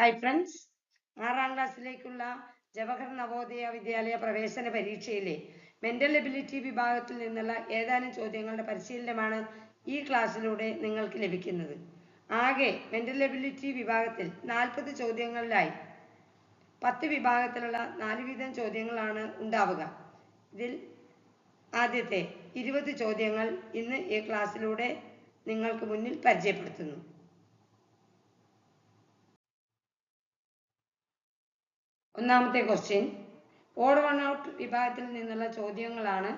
Hi friends ആറാം ക്ലാസ്സിലേക്കുള്ള ജവഹർ നവോദയ വിദ്യാലയ പ്രവേശന പരീക്ഷയിലെ മെന്റൽ എബിലിറ്റി വിഭാഗത്തിൽ നിന്നുള്ള ഏതാനും ചോദ്യങ്ങളുടെ പരിശീലനമാണ് ഈ ക്ലാസ്സിലൂടെ നിങ്ങൾക്ക് ലഭിക്കുന്നത്. ആകെ മെന്റൽ എബിലിറ്റി വിഭാഗത്തിൽ നാൽപ്പത് ചോദ്യങ്ങളിലായി പത്ത് വിഭാഗത്തിലുള്ള നാല് വീതം ചോദ്യങ്ങളാണ് ഉണ്ടാവുക. ഇതിൽ ആദ്യത്തെ ഇരുപത് ചോദ്യങ്ങൾ ഇന്ന് ഈ ക്ലാസ്സിലൂടെ നിങ്ങൾക്ക് മുന്നിൽ പരിചയപ്പെടുത്തുന്നു. ഒന്നാമത്തെ ക്വസ്റ്റ്യൻ ഓഡ് വൺ ഔട്ട് വിഭാഗത്തിൽ നിന്നുള്ള ചോദ്യങ്ങളാണ്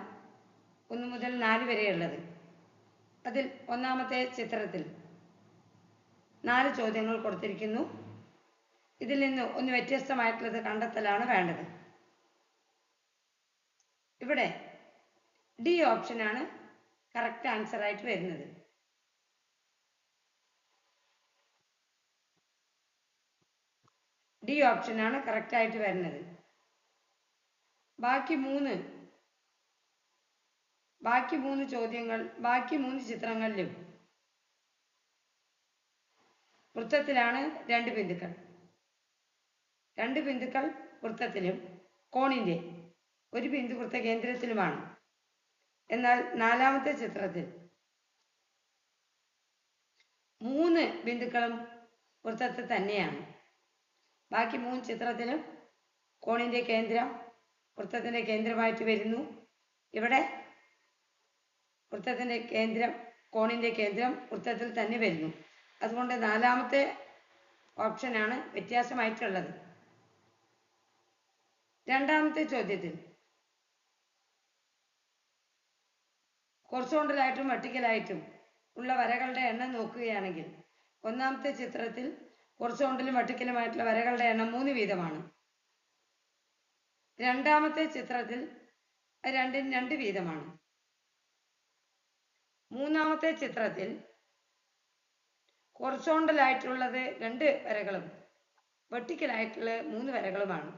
ഒന്ന് മുതൽ നാല് വരെയുള്ളത്. അതിൽ ഒന്നാമത്തെ ചിത്രത്തിൽ നാല് ചോദ്യങ്ങൾ കൊടുത്തിരിക്കുന്നു. ഇതിൽ നിന്ന് ഒന്ന് വ്യത്യസ്തമായിട്ടുള്ളത് കണ്ടെത്തലാണ് വേണ്ടത്. ഇവിടെ ഡി ഓപ്ഷനാണ് കറക്റ്റ് ആൻസർ ആയിട്ട് വരുന്നത്. ഡി ഓപ്ഷനാണ് കറക്റ്റ് ആയിട്ട് വരുന്നത്. ബാക്കി മൂന്ന്. ബാക്കി മൂന്ന് ചോദ്യങ്ങൾ ബാക്കി മൂന്ന് ചിത്രങ്ങളിലും. വൃത്തത്തിലാണ് രണ്ട് ബിന്ദുക്കൾ. രണ്ട് ബിന്ദുക്കൾ വൃത്തത്തിലും കോണിന്റെ. ഒരു ബിന്ദു വൃത്ത കേന്ദ്രത്തിലുമാണ്. എന്നാൽ നാലാമത്തെ ചിത്രത്തിൽ മൂന്ന് ബിന്ദുക്കളും വൃത്തത്തിൽ തന്നെയാണ്. ബാക്കി മൂന്ന് ചിത്രത്തിലും കോണിന്റെ കേന്ദ്രം വൃത്തത്തിന്റെ കേന്ദ്രമായിട്ട് വരുന്നു. ഇവിടെ വൃത്തത്തിന്റെ കേന്ദ്രം കോണിന്റെ കേന്ദ്രം വൃത്തത്തിൽ തന്നെ വരുന്നു. അതുകൊണ്ട് നാലാമത്തെ ഓപ്ഷനാണ് വ്യത്യാസമായിട്ടുള്ളത്. രണ്ടാമത്തെ ചോദ്യത്തിൽ ഹൊറിസോണ്ടലായിട്ടും വെർട്ടിക്കലായിട്ടും ഉള്ള വരകളുടെ എണ്ണം നോക്കുകയാണെങ്കിൽ ഒന്നാമത്തെ ചിത്രത്തിൽ ഹൊറിസോണ്ടലും വെർട്ടിക്കലുമായിട്ടുള്ള വരകളുടെ എണ്ണം മൂന്ന് വീതമാണ്. രണ്ടാമത്തെ ചിത്രത്തിൽ രണ്ടിന് രണ്ട് വീതമാണ്. മൂന്നാമത്തെ ചിത്രത്തിൽ ഹൊറിസോണ്ടൽ ആയിട്ടുള്ളത് രണ്ട് വരകളും വെർട്ടിക്കൽ ആയിട്ടുള്ള മൂന്ന് വരകളുമാണ്.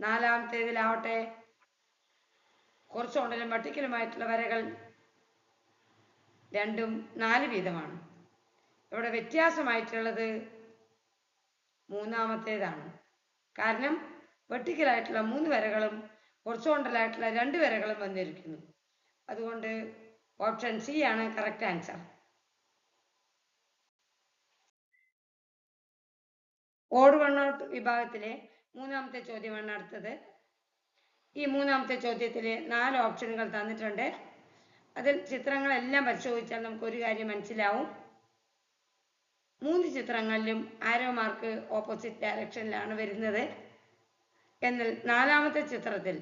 നാലാമത്തേതിലാവട്ടെ ഹൊറിസോണ്ടലും വെർട്ടിക്കലുമായിട്ടുള്ള വരകൾ രണ്ടും നാല് വീതമാണ്. ഇവിടെ വ്യത്യാസമായിട്ടുള്ളത് മൂന്നാമത്തേതാണ്. കാരണം വെർട്ടിക്കൽ ആയിട്ടുള്ള മൂന്ന് വരകളും ഹൊറിസോണ്ടലായിട്ടുള്ള രണ്ട് വരകളും വന്നിരിക്കുന്നു. അതുകൊണ്ട് ഓപ്ഷൻ സി ആണ് correct answer. Odd one out വിഭാഗത്തിലെ മൂന്നാമത്തെ ചോദ്യമാണ് അടുത്തത്. ഈ മൂന്നാമത്തെ ചോദ്യത്തിൽ നാല് ഓപ്ഷനുകൾ തന്നിട്ടുണ്ട്. അതിൽ ചിത്രങ്ങളെല്ലാം പരിശോധിച്ചാൽ നമുക്ക് ഒരു കാര്യം മനസ്സിലാവും. മൂന്ന് ചിത്രങ്ങളിലും ആരോ മാർക്ക് ഓപ്പോസിറ്റ് ഡയറക്ഷനിലാണ് വരുന്നത്. എന്നാൽ നാലാമത്തെ ചിത്രത്തിൽ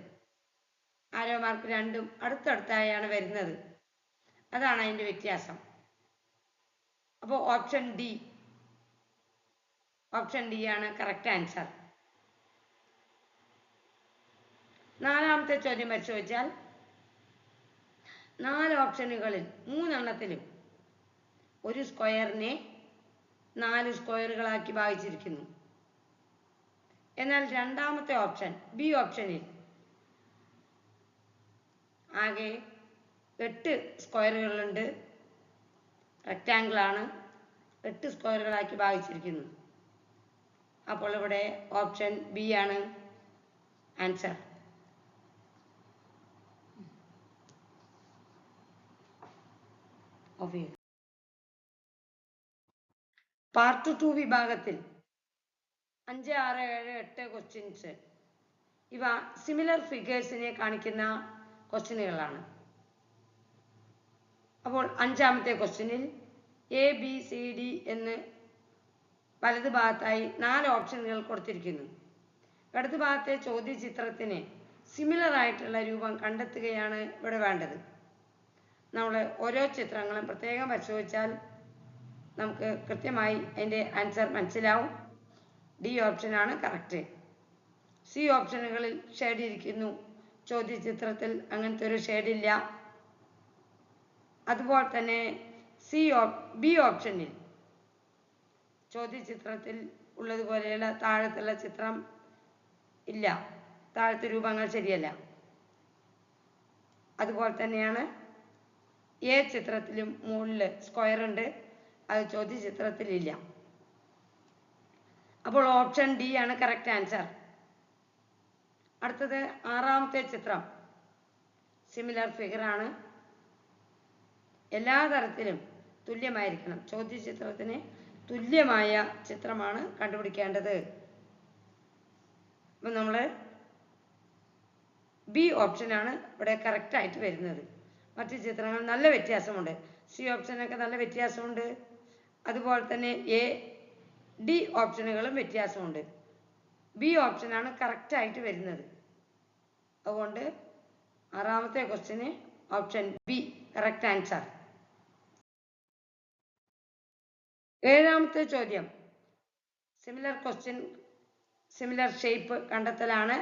ആരോ മാർക്ക് രണ്ടും അടുത്തടുത്തായാണ് വരുന്നത്. അതാണ് അതിന്റെ വ്യത്യാസം. അപ്പോൾ ഓപ്ഷൻ ഡി ഓപ്ഷൻ ഡി ആണ് കറക്റ്റ് ആൻസർ നാലാമത്തെ ചോദ്യം പരിശോധിച്ചാൽ നാല് ഓപ്ഷനുകളിൽ മൂന്നെണ്ണത്തിലും ഒരു സ്ക്വയറിനെ നാല് സ്ക്വയറുകളാക്കി ഭാഗിച്ചിരിക്കുന്നു. എന്നാൽ രണ്ടാമത്തെ ഓപ്ഷൻ ബി ഓപ്ഷനിൽ ആകെ എട്ട് സ്ക്വയറുകളുണ്ട്. ആണ് എട്ട് സ്ക്വയറുകളാക്കി ഭാഗിച്ചിരിക്കുന്നു. അപ്പോൾ ഇവിടെ ഓപ്ഷൻ ബി ആണ് ആൻസർ. പാർട്ട് ടു വിഭാഗത്തിൽ. അഞ്ച് ആറ് ഏഴ് എട്ട് ക്വസ്റ്റ്യൻസ് ഇവ സിമിലർ ഫിഗേഴ്സിനെ കാണിക്കുന്ന ക്വസ്റ്റ്യനുകളാണ് അപ്പോൾ അഞ്ചാമത്തെ ക്വസ്റ്റ്യനിൽ എ ബി സി ഡി എന്ന് വലത് ഭാഗത്തായി നാല് ഓപ്ഷനുകൾ കൊടുത്തിരിക്കുന്നു. ഇടത് ഭാഗത്തെ ചോദ്യ ചിത്രത്തിന് സിമിലർ ആയിട്ടുള്ള രൂപം കണ്ടെത്തുകയാണ് ഇവിടെ വേണ്ടത്. നമ്മൾ ഓരോ ചിത്രങ്ങളും പ്രത്യേകം പരിശോധിച്ചാൽ നമുക്ക് കൃത്യമായി അതിന്റെ ആൻസർ മനസ്സിലാവും. ഡി ഓപ്ഷനാണ് കറക്റ്റ് സി ഓപ്ഷനുകളിൽ ഷെയ്ഡ് ഇരിക്കുന്നു. ചോദ്യ ചിത്രത്തിൽ അങ്ങനത്തെ ഒരു ഷെയ്ഡില്ല അതുപോലെ തന്നെ സി ഓപ് ബി ഓപ്ഷനിൽ ചോദ്യചിത്രത്തിൽ ഉള്ളതുപോലെയുള്ള താഴത്തുള്ള ചിത്രം ഇല്ല. താഴത്തെ രൂപങ്ങൾ ശരിയല്ല. അതുപോലെ തന്നെയാണ് എ ചിത്രത്തിലും മുകളിൽ സ്ക്വയർ ഉണ്ട്. അത് ചോദ്യചിത്രത്തിലില്ല. അപ്പോൾ ഓപ്ഷൻ ഡി ആണ് കറക്റ്റ് ആൻസർ അടുത്തത് ആറാമത്തെ ചിത്രം. സിമിലർ ഫിഗർ ആണ്. എല്ലാ തരത്തിലും തുല്യമായിരിക്കണം. ചോദ്യ ചിത്രത്തിന് തുല്യമായ ചിത്രമാണ് കണ്ടുപിടിക്കേണ്ടത്. അപ്പം നമ്മൾ ബി ഓപ്ഷനാണ് ഇവിടെ കറക്റ്റ് ആയിട്ട് വരുന്നത്. മറ്റ് ചിത്രങ്ങൾ നല്ല വ്യത്യാസമുണ്ട്. സി ഓപ്ഷനൊക്കെ നല്ല വ്യത്യാസമുണ്ട്. അതുപോലെ തന്നെ എ ഡി ഓപ്ഷനുകളും വ്യത്യാസമുണ്ട് ബി ഓപ്ഷനാണ് കറക്റ്റ് ആയിട്ട് വരുന്നത്. അതുകൊണ്ട് ആറാമത്തെ ക്വസ്റ്റ്യന് ഓപ്ഷൻ ബി കറക്റ്റ് ആൻസർ ഏഴാമത്തെ ചോദ്യം. സിമിലർ ക്വസ്റ്റ്യൻ സിമിലർ ഷേപ്പ് കണ്ടെത്തലാണ്.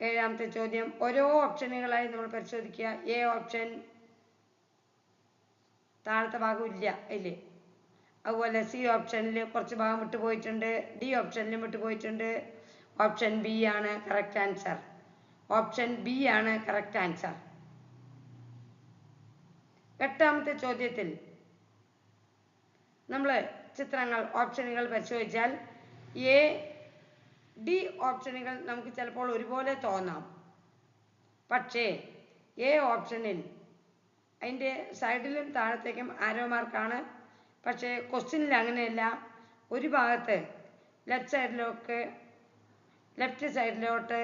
ഏഴാമത്തെ ചോദ്യം. ഓരോ ഓപ്ഷനുകളായി നമ്മൾ പരിശോധിക്കുക. എ ഓപ്ഷൻ താഴത്തെ ഭാഗം ഇല്ല ഇല്ലേ? അതുപോലെ സി ഓപ്ഷനിൽ കുറച്ച് ഭാഗം വിട്ടു പോയിട്ടുണ്ട് ഡി ഓപ്ഷനിലും വിട്ടു പോയിട്ടുണ്ട് ഓപ്ഷൻ ബി ആണ് കറക്റ്റ് ആൻസർ ഓപ്ഷൻ ബി ആണ് കറക്റ്റ് ആൻസർ എട്ടാമത്തെ ചോദ്യത്തിൽ നമ്മൾ ചിത്രങ്ങൾ ഓപ്ഷനുകൾ പരിശോധിച്ചാൽ എ ഡി ഓപ്ഷനുകൾ നമുക്ക് ചിലപ്പോൾ ഒരുപോലെ തോന്നാം. പക്ഷേ എ ഓപ്ഷനിൽ അതിന്റെ സൈഡിലും താഴത്തേക്കും ആരോ മാർക്കാണ് പക്ഷേ ക്വസ്റ്റ്യനിൽ അങ്ങനെയല്ല. ഒരു ഭാഗത്ത് ലെഫ്റ്റ് സൈഡിലൊക്കെ ലെഫ്റ്റ് സൈഡിലോട്ട്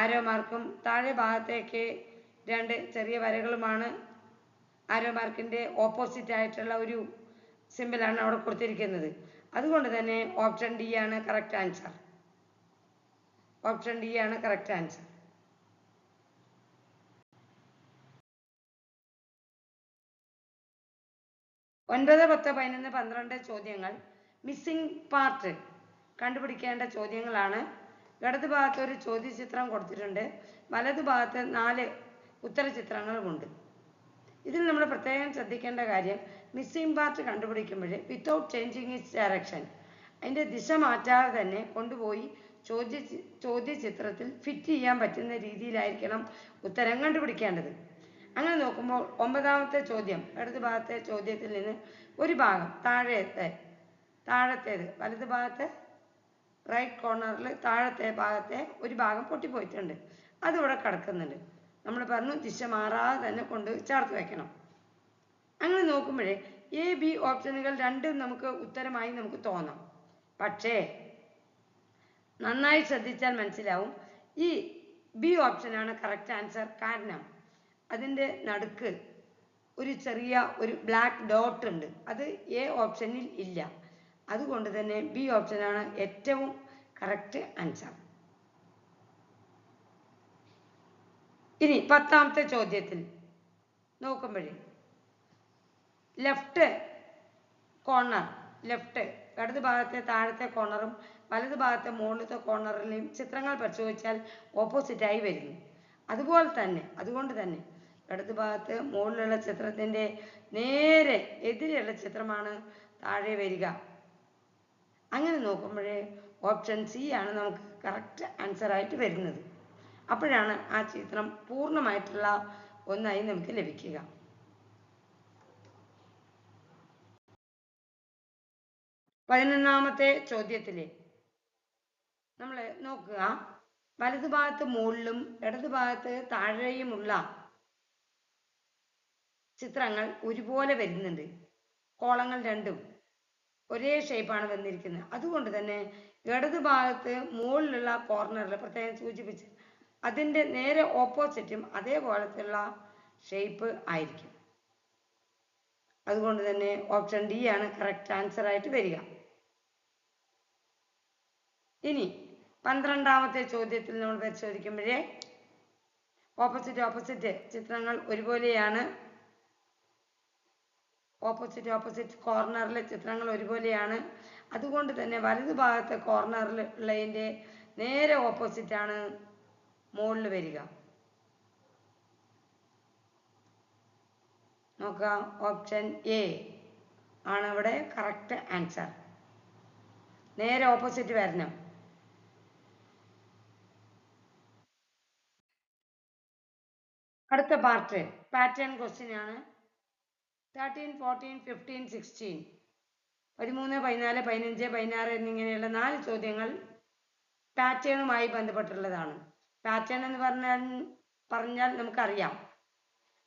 ആരോ മാർക്കും താഴെ ഭാഗത്തേക്ക് രണ്ട് ചെറിയ വരകളുമാണ് ആരോ മാർക്കിന്റെ ഓപ്പോസിറ്റ് ആയിട്ടുള്ള ഒരു സിമ്പിളാണ് അവിടെ കൊടുത്തിരിക്കുന്നത്. അതുകൊണ്ട് തന്നെ ഓപ്ഷൻ ഡി ആണ് കറക്റ്റ് ആൻസർ ഓപ്ഷൻ ഡി ആണ് കറക്റ്റ് ആൻസർ ഒൻപത് പത്ത് പതിനൊന്ന് പന്ത്രണ്ട് ചോദ്യങ്ങൾ. മിസ്സിംഗ് പാർട്ട് കണ്ടുപിടിക്കേണ്ട ചോദ്യങ്ങളാണ്. ഇടത് ഭാഗത്ത് ഒരു ചോദ്യചിത്രം കൊടുത്തിട്ടുണ്ട്. വലതു ഭാഗത്ത് നാല് ഉത്തരചിത്രങ്ങളുമുണ്ട്. ഇതിൽ നമ്മൾ പ്രത്യേകം ശ്രദ്ധിക്കേണ്ട കാര്യം മിസ്സിംഗ് പാർട്ട് കണ്ടുപിടിക്കുമ്പോൾ വിത്തൗട്ട് ചേഞ്ചിങ് ഇറ്റ്സ് ഡയറക്ഷൻ അതിന്റെ ദിശ മാറ്റാതെ തന്നെ കൊണ്ടുപോയി ചോദ്യ ചോദ്യചിത്രത്തിൽ ഫിറ്റ് ചെയ്യാൻ പറ്റുന്ന രീതിയിലായിരിക്കണം ഉത്തരം കണ്ടുപിടിക്കേണ്ടത്. അങ്ങനെ നോക്കുമ്പോൾ ഒമ്പതാമത്തെ ചോദ്യം ഇടത് ഭാഗത്തെ ചോദ്യത്തിൽ നിന്ന് ഒരു ഭാഗം താഴത്തെ താഴത്തേത് വലത് ഭാഗത്തെ റൈറ്റ് കോർണറിൽ താഴത്തെ ഭാഗത്തെ ഒരു ഭാഗം പൊട്ടിപ്പോയിട്ടുണ്ട്. അതിവിടെ കിടക്കുന്നുണ്ട്. നമ്മൾ പറഞ്ഞു ദിശ മാറാതെ തന്നെ കൊണ്ട് ചേർത്ത് വെക്കണം. അങ്ങനെ നോക്കുമ്പോഴേ എ ബി ഓപ്ഷനുകൾ രണ്ടും നമുക്ക് ഉത്തരമായി നമുക്ക് തോന്നാം. പക്ഷേ നന്നായി ശ്രദ്ധിച്ചാൽ മനസ്സിലാവും. ഈ ബി ഓപ്ഷനാണ് കറക്റ്റ് ആൻസർ കാരണം. അതിന്റെ നടുക്ക് ഒരു ചെറിയ ഒരു ബ്ലാക്ക് ഡോട്ട് ഉണ്ട്. അത് എ ഓപ്ഷനിൽ ഇല്ല. അതുകൊണ്ട് തന്നെ ബി ഓപ്ഷനാണ് ഏറ്റവും കറക്റ്റ് ആൻസർ ഇനി പത്താമത്തെ ചോദ്യത്തിൽ നോക്കുമ്പോഴേ ലെഫ്റ്റ് കോർണർ ലെഫ്റ്റ് ഇടത് ഭാഗത്തെ താഴത്തെ കോർണറും വലത് ഭാഗത്തെ മുകളിലത്തെ കോർണറിലെയും ചിത്രങ്ങൾ പരിശോധിച്ചാൽ ഓപ്പോസിറ്റായി വരുന്നു. അതുപോലെ തന്നെ അതുകൊണ്ട് തന്നെ ഇടത് ഭാഗത്ത് മുകളിലുള്ള ചിത്രത്തിന്റെ നേരെ എതിരെയുള്ള ചിത്രമാണ് താഴെ വരിക. അങ്ങനെ നോക്കുമ്പോഴേ ഓപ്ഷൻ സി ആണ് നമുക്ക് കറക്റ്റ് ആൻസർ ആയിട്ട് വരുന്നത്. അപ്പോഴാണ് ആ ചിത്രം പൂർണമായിട്ടുള്ള ഒന്നായി നമുക്ക് ലഭിക്കുക. പതിനൊന്നാമത്തെ ചോദ്യത്തിലെ നമ്മൾ നോക്കുക. വലതുഭാഗത്ത് മുകളിലും ഇടതുഭാഗത്ത് താഴെയുമുള്ള ചിത്രങ്ങൾ ഒരുപോലെ വരുന്നുണ്ട്. കോളങ്ങൾ രണ്ടും ഒരേ ഷേപ്പാണ് വന്നിരിക്കുന്നത്. അതുകൊണ്ട് തന്നെ ഇടത് ഭാഗത്ത് മുകളിലുള്ള കോർണറിൽ പ്രത്യേകം സൂചിപ്പിച്ച് അതിന്റെ നേരെ ഓപ്പോസിറ്റും അതേപോലത്തുള്ള ഷേപ്പ് ആയിരിക്കും. അതുകൊണ്ട് തന്നെ ഓപ്ഷൻ ഡി ആണ് കറക്റ്റ് ആൻസർ ആയിട്ട് വരിക. ഇനി പന്ത്രണ്ടാമത്തെ ചോദ്യത്തിൽ നമ്മൾ പരിശോധിക്കുമ്പോഴേ ഓപ്പോസിറ്റ് ഓപ്പോസിറ്റ് ചിത്രങ്ങൾ ഒരുപോലെയാണ് ഓപ്പോസിറ്റ് ഓപ്പോസിറ്റ് കോർണറിലെ ചിത്രങ്ങൾ ഒരുപോലെയാണ്. അതുകൊണ്ട് തന്നെ വലതു ഭാഗത്തെ കോർണറിൽ ഉള്ളതിന്റെ നേരെ ഓപ്പോസിറ്റാണ് മുകളിൽ വരിക. നോക്കാം ഓപ്ഷൻ എ ആണ് ഇവിടെ കറക്റ്റ് ആൻസർ നേരെ ഓപ്പോസിറ്റ് വരണം. അടുത്ത പാർട്ട് പാറ്റേൺ ക്വസ്റ്റ്യൻ ആണ്. തേർട്ടീൻ ഫോർട്ടീൻ ഫിഫ്റ്റീൻ സിക്സ്റ്റീൻ പതിമൂന്ന് പതിനാല് പതിനഞ്ച് പതിനാറ് എന്നിങ്ങനെയുള്ള നാല് ചോദ്യങ്ങൾ പാറ്റേണുമായി ബന്ധപ്പെട്ടുള്ളതാണ്. പാറ്റേൺ എന്ന് പറഞ്ഞാൽ പറഞ്ഞാൽ നമുക്കറിയാം.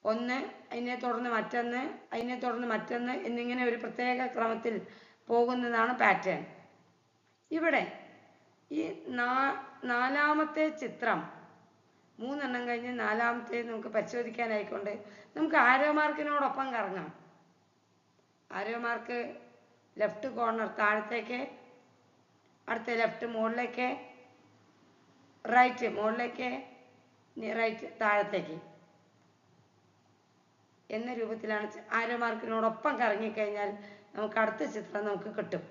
ഒന്ന് അതിനെ തുടർന്ന് മറ്റൊന്ന് അതിനെ തുടർന്ന് മറ്റൊന്ന് എന്നിങ്ങനെ ഒരു പ്രത്യേക ക്രമത്തിൽ പോകുന്നതാണ് പാറ്റേൺ ഇവിടെ ഈ നാലാമത്തെ ചിത്രം മൂന്നെണ്ണം കഴിഞ്ഞ് നാലാമത്തെ നമുക്ക് പരിശോധിക്കാനായിക്കൊണ്ട് നമുക്ക് ആരോ മാർക്കിനോടൊപ്പം കറങ്ങാം. ആരോ മാർക്ക് ലെഫ്റ്റ് കോർണർ താഴത്തേക്ക് അടുത്ത ലെഫ്റ്റ് മുകളിലേക്ക് റൈറ്റ് മുകളിലേക്ക് റൈറ്റ് താഴത്തേക്ക്. എന്ന രൂപത്തിലാണ് ആരോ മാർക്കിനോടൊപ്പം കറങ്ങിക്കഴിഞ്ഞാൽ നമുക്ക് അടുത്ത ചിത്രം നമുക്ക് കിട്ടും.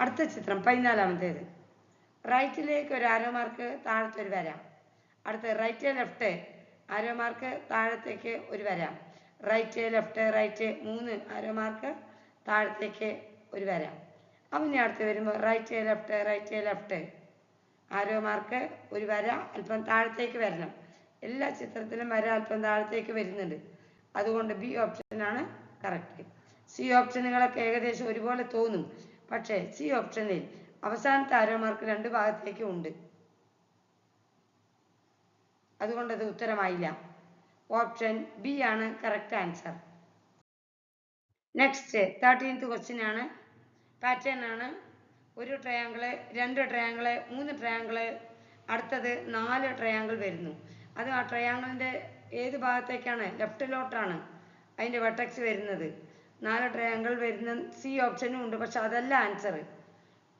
അടുത്ത ചിത്രം പതിനാലാമത്തേത്. റൈറ്റിലേക്ക് ഒരു ആരോ മാർക്ക് താഴത്തെ ഒരു വര. അടുത്ത റൈറ്റ് ലെഫ്റ്റ് ആരോ മാർക്ക് താഴത്തേക്ക് ഒരു വര. റൈറ്റ് ലെഫ്റ്റ് റൈറ്റ് മൂന്ന് ആരോ മാർക്ക് താഴത്തേക്ക് ഒരു വര. അപ്പം ഇനി അടുത്ത് വരുമ്പോൾ right left right left arrow mark ഒരു വര അല്പം താഴത്തേക്ക് വരണം. എല്ലാ ചിത്രത്തിലും വര അല്പം താഴത്തേക്ക് വരുന്നുണ്ട്. അതുകൊണ്ട് ബി ഓപ്ഷനാണ് കറക്റ്റ് സി ഓപ്ഷനുകളൊക്കെ ഏകദേശം ഒരുപോലെ തോന്നും. പക്ഷേ സി ഓപ്ഷനിൽ അവസാനത്തെ ആരോ മാർക്ക് രണ്ട് ഭാഗത്തേക്കും ഉണ്ട്. അതുകൊണ്ട് അത് ഉത്തരമായില്ല. ഓപ്ഷൻ ബി ആണ് correct answer next thirteenth question ആണ്. പാറ്റേൺ ആണ്. ഒരു ട്രയാങ്കിൾ രണ്ട് ട്രയാങ്കിൾ മൂന്ന് ട്രയാങ്കിൾ അടുത്തത് നാല് ട്രയാങ്കിൾ വരുന്നു. അത് ആ ട്രയാങ്കിളിന്റെ ഏത് ഭാഗത്തേക്കാണ്? ലെഫ്റ്റിലോട്ടാണ് അതിന്റെ വെട്ടക്സ് വരുന്നത്. നാല് ട്രയാങ്കിൾ വരുന്ന സി ഓപ്ഷനും ഉണ്ട് പക്ഷെ അതല്ല ആൻസർ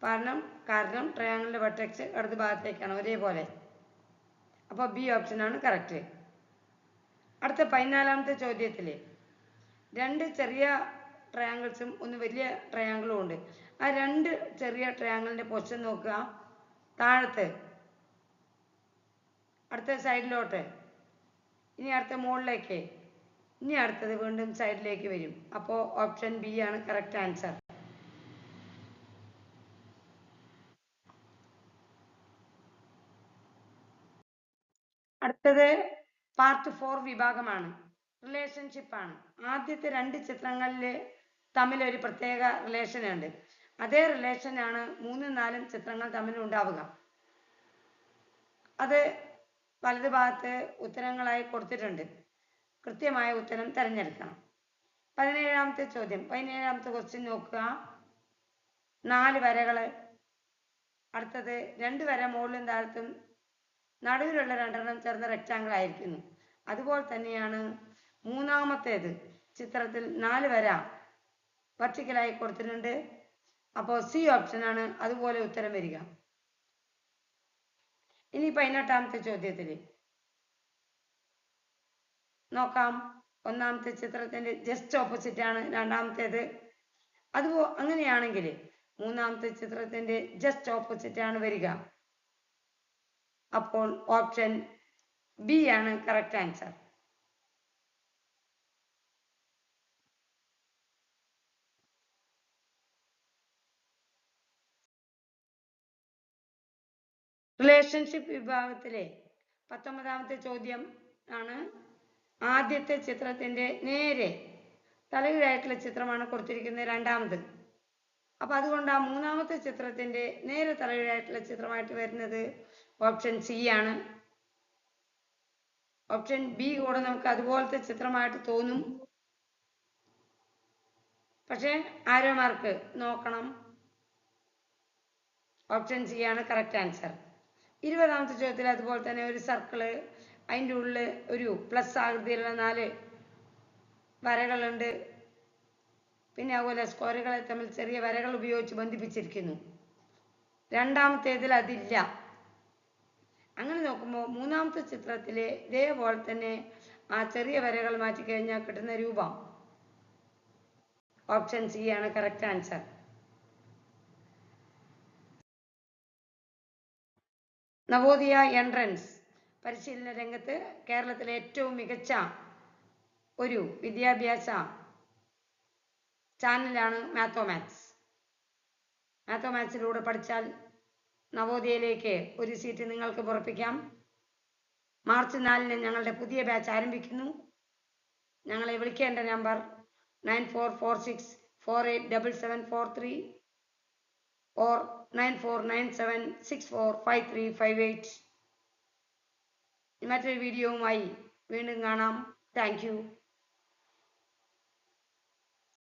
കാരണം കാരണം ട്രയാങ്കിളിന്റെ വെട്ടക്സ് ഇടത് ഭാഗത്തേക്കാണ് ഒരേപോലെ. അപ്പോൾ ബി ഓപ്ഷനാണ് കറക്റ്റ് അടുത്ത പതിനാലാമത്തെ ചോദ്യത്തിൽ രണ്ട് ചെറിയ ട്രയാങ്കിൾസും ഒന്ന് വലിയ ട്രയാങ്കിളും ഉണ്ട്. ആ രണ്ട് ചെറിയ ട്രയാങ്കിളിന്റെ പൊസിഷൻ നോക്കുക. താഴത്ത്. അടുത്ത സൈഡിലോട്ട് ഇനി അടുത്ത മുകളിലേക്ക്. ഇനി അടുത്തത് വീണ്ടും സൈഡിലേക്ക് വരും. അപ്പോൾ ഓപ്ഷൻ ബി ആണ് കറക്റ്റ് ആൻസർ അടുത്തത് പാർട്ട് ഫോർ വിഭാഗമാണ്. റിലേഷൻഷിപ്പ് ആണ്. ആദ്യത്തെ രണ്ട് ചിത്രങ്ങളിൽ തമ്മിൽ ഒരു പ്രത്യേക റിലേഷൻ ഉണ്ട്. അതേ റിലേഷൻ ആണ് മൂന്നും നാലും ചിത്രങ്ങൾ തമ്മിൽ ഉണ്ടാവുക. അത് വലത് ഭാഗത്ത് ഉത്തരങ്ങളായി കൊടുത്തിട്ടുണ്ട്. കൃത്യമായ ഉത്തരം തിരഞ്ഞെടുക്കണം. പതിനേഴാമത്തെ ചോദ്യം. പതിനേഴാമത്തെ ക്വസ്റ്റ്യൻ നോക്കുക. നാല് വരകൾ അടുത്തത് രണ്ട് വര മുകളിലും താഴത്തും നടുവിലുള്ള രണ്ടെണ്ണം ചേർന്ന റെക്റ്റാങ്കിൾ ആയിരിക്കുന്നു. അതുപോലെ തന്നെയാണ് മൂന്നാമത്തേത്. ചിത്രത്തിൽ നാല് വര വെർട്ടിക്കലായി കൊടുത്തിട്ടുണ്ട്. അപ്പോൾ സി ഓപ്ഷനാണ് അതുപോലെ ഉത്തരം വരിക. ഇനി പതിനെട്ടാമത്തെ ചോദ്യത്തിൽ നോക്കാം. ഒന്നാമത്തെ ചിത്രത്തിന്റെ ജസ്റ്റ് ഓപ്പോസിറ്റ് ആണ്. രണ്ടാമത്തേത്. അതുപോ അങ്ങനെയാണെങ്കിൽ മൂന്നാമത്തെ ചിത്രത്തിന്റെ ജസ്റ്റ് ഓപ്പോസിറ്റ് ആണ് വരിക. അപ്പോൾ ഓപ്ഷൻ ബി ആണ് കറക്റ്റ് ആൻസർ റിലേഷൻഷിപ്പ് വിഭാഗത്തിലെ പത്തൊമ്പതാമത്തെ ചോദ്യം ആണ്. ആദ്യത്തെ ചിത്രത്തിന്റെ നേരെ തലകീഴായിട്ടുള്ള ചിത്രമാണ് കൊടുത്തിരിക്കുന്നത് രണ്ടാമത്. അപ്പൊ അതുകൊണ്ട് ആ മൂന്നാമത്തെ ചിത്രത്തിന്റെ നേരെ തലകീഴായിട്ടുള്ള ചിത്രമായിട്ട് വരുന്നത് ഓപ്ഷൻ സി ആണ്. ഓപ്ഷൻ ബി കൂടെ നമുക്ക് അതുപോലത്തെ ചിത്രമായിട്ട് തോന്നും. പക്ഷേ ആരോ മാർക്ക് നോക്കണം. ഓപ്ഷൻ സി ആണ് കറക്റ്റ് ആൻസർ ഇരുപതാമത്തെ ചോദ്യത്തിൽ അതുപോലെ തന്നെ ഒരു സർക്കിൾ അതിന്റെ ഉള്ളിൽ ഒരു പ്ലസ് ആകൃതിയിലുള്ള നാല് വരകളുണ്ട്. പിന്നെ അതുപോലെ സ്ക്വയറുകളെ തമ്മിൽ ചെറിയ വരകൾ ഉപയോഗിച്ച് ബന്ധിപ്പിച്ചിരിക്കുന്നു. രണ്ടാമത്തേതിൽ അതില്ല. അങ്ങനെ നോക്കുമ്പോൾ മൂന്നാമത്തെ ചിത്രത്തിലെ ഇതേപോലെ തന്നെ ആ ചെറിയ വരകൾ മാറ്റി കഴിഞ്ഞാൽ കിട്ടുന്ന രൂപം. ഓപ്ഷൻ സി ആണ് കറക്റ്റ് ആൻസർ നവോദയ എൻട്രൻസ് പരിശീലന രംഗത്ത് കേരളത്തിലെ ഏറ്റവും മികച്ച ഒരു വിദ്യാഭ്യാസ ചാനലാണ് മാത്തമാത്സ് മാത്തമാത്സിലൂടെ പഠിച്ചാൽ നവോദയയിലേക്ക് ഒരു സീറ്റ് നിങ്ങൾക്ക് ഉറപ്പിക്കാം മാർച്ച് നാലിന് ഞങ്ങളുടെ പുതിയ ബാച്ച് ആരംഭിക്കുന്നു. ഞങ്ങളെ വിളിക്കേണ്ട number nine four four six four eight double seven four three or nine four nine seven six four five three five eight. മറ്റൊരു വീഡിയോവുമായി വീണ്ടും കാണാം. താങ്ക്